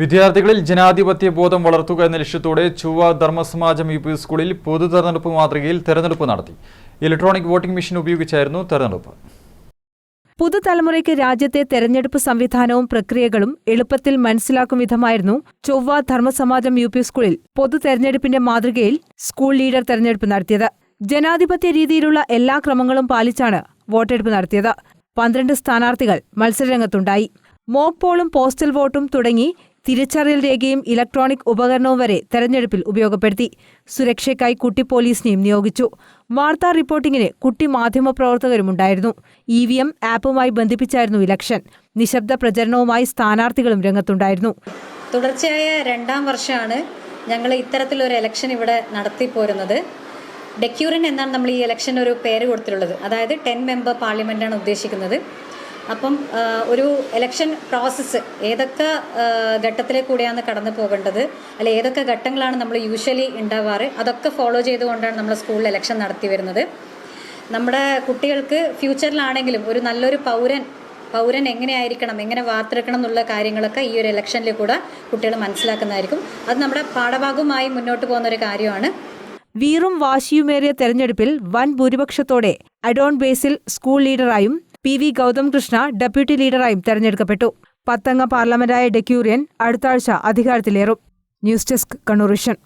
വിദ്യാർത്ഥികളിൽ ജനാധിപത്യ ബോധം വളർത്തുക എന്ന ലക്ഷ്യത്തോടെ ചൊവ്വ ധർമ്മസമാജം യു പി സ്കൂളിൽ പൊതു തെരഞ്ഞെടുപ്പ് മാതൃകയിൽ തെരഞ്ഞെടുപ്പ് നടത്തി. ഇലക്ട്രോണിക് വോട്ടിംഗ് മെഷീൻ ഉപയോഗിച്ചായിരുന്നു തെരഞ്ഞെടുപ്പ്. പുതുതലമുറയ്ക്ക് രാജ്യത്തെ തെരഞ്ഞെടുപ്പ് സംവിധാനവും പ്രക്രിയകളും എളുപ്പത്തിൽ മനസ്സിലാക്കും വിധമായിരുന്നു ചൊവ്വ ധർമ്മസമാജം യു പി സ്കൂളിൽ പൊതു തെരഞ്ഞെടുപ്പിന്റെ മാതൃകയിൽ സ്കൂൾ ലീഡർ തെരഞ്ഞെടുപ്പ് നടത്തിയത്. ജനാധിപത്യ രീതിയിലുള്ള എല്ലാ ക്രമങ്ങളും പാലിച്ചാണ് വോട്ടെടുപ്പ് നടത്തിയത്. പന്ത്രണ്ട് സ്ഥാനാർത്ഥികൾ മത്സരരംഗത്തുണ്ടായി. മോക്ക് പോളും പോസ്റ്റൽ വോട്ടും തുടങ്ങി തിരിച്ചറിയൽ രേഖയും ഇലക്ട്രോണിക് ഉപകരണവും വരെ തെരഞ്ഞെടുപ്പിൽ ഉപയോഗപ്പെടുത്തി. സുരക്ഷയ്ക്കായി കുട്ടി പോലീസിനെയും നിയോഗിച്ചു. വാർത്താ റിപ്പോർട്ടിങ്ങിന് കുട്ടി മാധ്യമപ്രവർത്തകരുമുണ്ടായിരുന്നു ഇ വി എം ആപ്പുമായി ബന്ധിപ്പിച്ചായിരുന്നു ഇലക്ഷൻ. നിശബ്ദ പ്രചരണവുമായി സ്ഥാനാർത്ഥികളും രംഗത്തുണ്ടായിരുന്നു. തുടർച്ചയായ രണ്ടാം വർഷമാണ് ഞങ്ങൾ ഇത്തരത്തിലൊരു ഇലക്ഷൻ ഇവിടെ നടത്തിപ്പോരുന്നത്. ഡെക്യൂറിൻ എന്നാണ് നമ്മൾ ഈ ഇലക്ഷന് ഒരു പേര് കൊടുത്തിട്ടുള്ളത്. അതായത് ടെൻ മെമ്പർ പാർലമെന്റാണ് ഉദ്ദേശിക്കുന്നത്. അപ്പം ഒരു ഇലക്ഷൻ പ്രോസസ്സ് ഏതൊക്കെ ഘട്ടത്തിലെ കൂടെയാണ് കടന്നു പോകേണ്ടത്? അല്ലെ ഏതൊക്കെ ഘട്ടങ്ങളാണ് നമ്മൾ യൂഷ്വലി ഉണ്ടാവാറ്? അതൊക്കെ ഫോളോ ചെയ്തുകൊണ്ടാണ് നമ്മൾ സ്കൂളിൽ ഇലക്ഷൻ നടത്തി വരുന്നത്. നമ്മുടെ കുട്ടികൾക്ക് ഫ്യൂച്ചറിലാണെങ്കിലും ഒരു നല്ലൊരു പൗരൻ പൗരൻ എങ്ങനെയായിരിക്കണം എങ്ങനെ വാർത്തെടുക്കണം എന്നുള്ള കാര്യങ്ങളൊക്കെ ഈ ഒരു ഇലക്ഷനിൽ കൂടെ കുട്ടികൾ മനസ്സിലാക്കുന്നതായിരിക്കും. അത് നമ്മുടെ പാഠഭാഗവുമായി മുന്നോട്ട് പോകുന്ന ഒരു കാര്യമാണ്. വീറും വാശിയുമേറിയ തെരഞ്ഞെടുപ്പിൽ വൻ ഭൂരിപക്ഷത്തോടെ Adon Basil school ലീഡറായും P V Gautham Krishna deputy ലീഡറായും തെരഞ്ഞെടുക്കപ്പെട്ടു. പത്തംഗ പാർലമെന്റായ ഡെക്യൂറിയൻ അടുത്ത ആഴ്ച അധികാരത്തിലേറും. News desk Kannur vision.